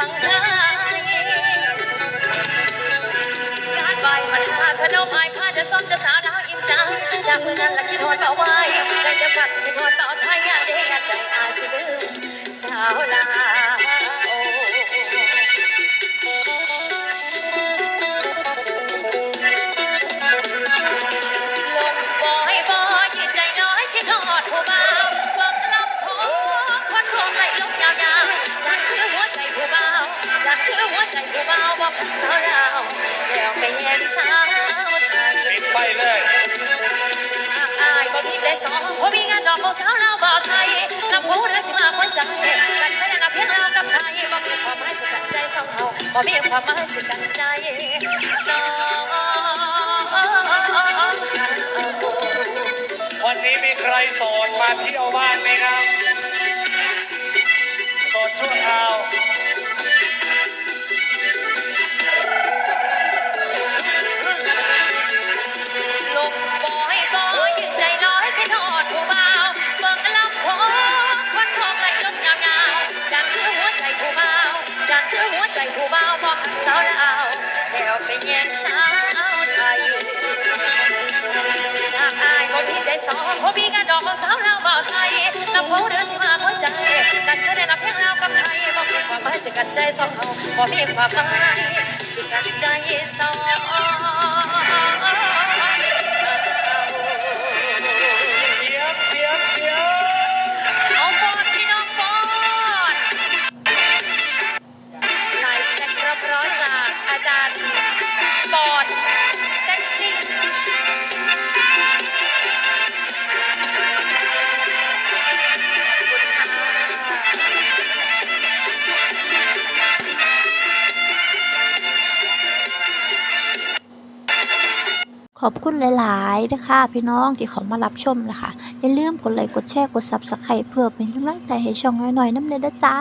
ฟังไห้งานใบมันาพนมไอผ้าจะซ้อมจะสาวลาวอิ่มจังจากมือนั้นละที่ทอดเบาไว้ได้จะฝันคิดทอดเบา อมีความหมายสิกันใจสองวันนี้มีใครสอนมาเที่ยว แล้วไปแย่งสาวไทยหากอายคนที่ใจสองเขามีงานดอกของสาวลาวบ่าไทยลำโพงเรือสิมาหัวใจกันจะได้รับเพลงลาวกับไทยบอกมีความหมายสิกันใจสองเขาบอกมีความหมายสิกันใจสอง ขอบคุณหลาย ๆ นะคะพี่น้องที่เขามารับชมนะคะ อย่าลืมกดไลค์กดแชร์กด Subscribe เพื่อเป็นกำลังใจให้ช่องน้อยๆน้ำเนยเด้อจ้า